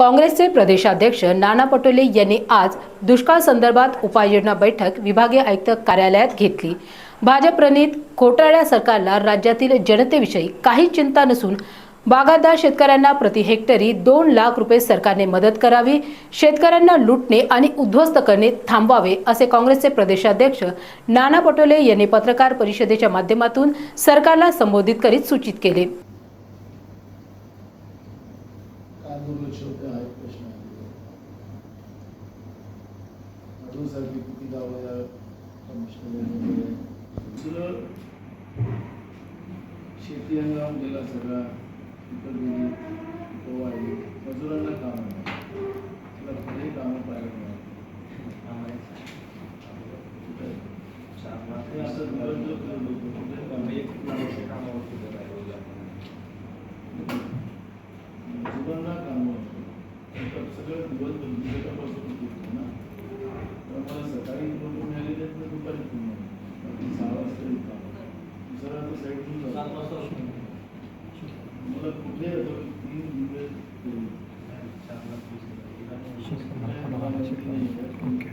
काँग्रेसचे प्रदेशाध्यक्ष नाना पटोले यांनी आज दुष्काळ संदर्भात उपाययोजना बैठक विभागीय आयुक्त कार्यालयात घेतली. भाजप प्रणित घोटाळ्या सरकारला राज्यातील जनतेविषयी काही चिंता नसून बागायतदार शेतकऱ्यांना प्रति हेक्टरी दोन लाख रुपये सरकारने मदत करावी शेतकऱ्यांना लुटणे आणि उद्ध्वस्त करणे थांबवावे असे काँग्रेसचे प्रदेशाध्यक्ष नाना पटोले यांनी पत्रकार परिषदेच्या माध्यमातून सरकारला संबोधित करीत सूचित केले. काय दुर्लक्ष होते हा एक प्रश्न आहे. अजूनसारखी किती गावं या दुसरं शेती हंगाम गेला सगळा. गेली वाढली मजुरांना काम आहे त्याला कुठेही कामं पाहायला मिळाली हे असं ఓకే